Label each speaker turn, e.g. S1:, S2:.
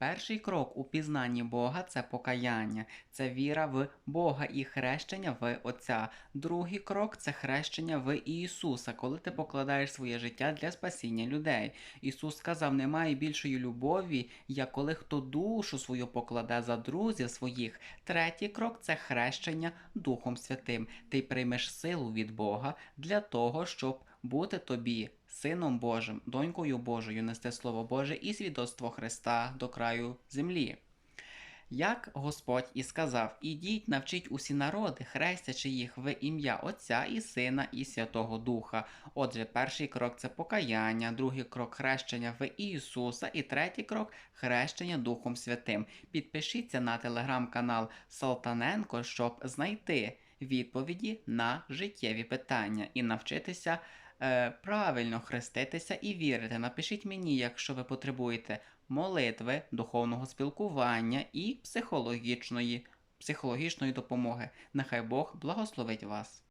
S1: Перший крок у пізнанні Бога це покаяння, це віра в Бога і хрещення в Отця. Другий крок це хрещення в Ісуса, коли ти покладаєш своє життя для спасіння людей. Ісус сказав: немає більшої любові, як коли хто душу свою покладе за друзів своїх. Третій крок це хрещення Духом Святим. Ти приймеш силу від Бога для того, щоб бути тобі сином Божим, донькою Божою, нести Слово Боже і свідоцтво Христа до краю землі. Як Господь і сказав: Ідіть, навчіть усі народи, хрестячи їх в ім'я Отця і Сина і Святого Духа. Отже, перший крок це покаяння, другий крок хрещення в Ісуса, і третій крок хрещення Духом Святим. Підпишіться на телеграм-канал Салтаненко, щоб знайти відповіді на життєві питання і навчитися е, правильно хреститися і вірити. Напишіть мені, якщо ви потребуєте молитви, духовного спілкування і психологічної, психологічної допомоги. Нехай Бог благословить вас.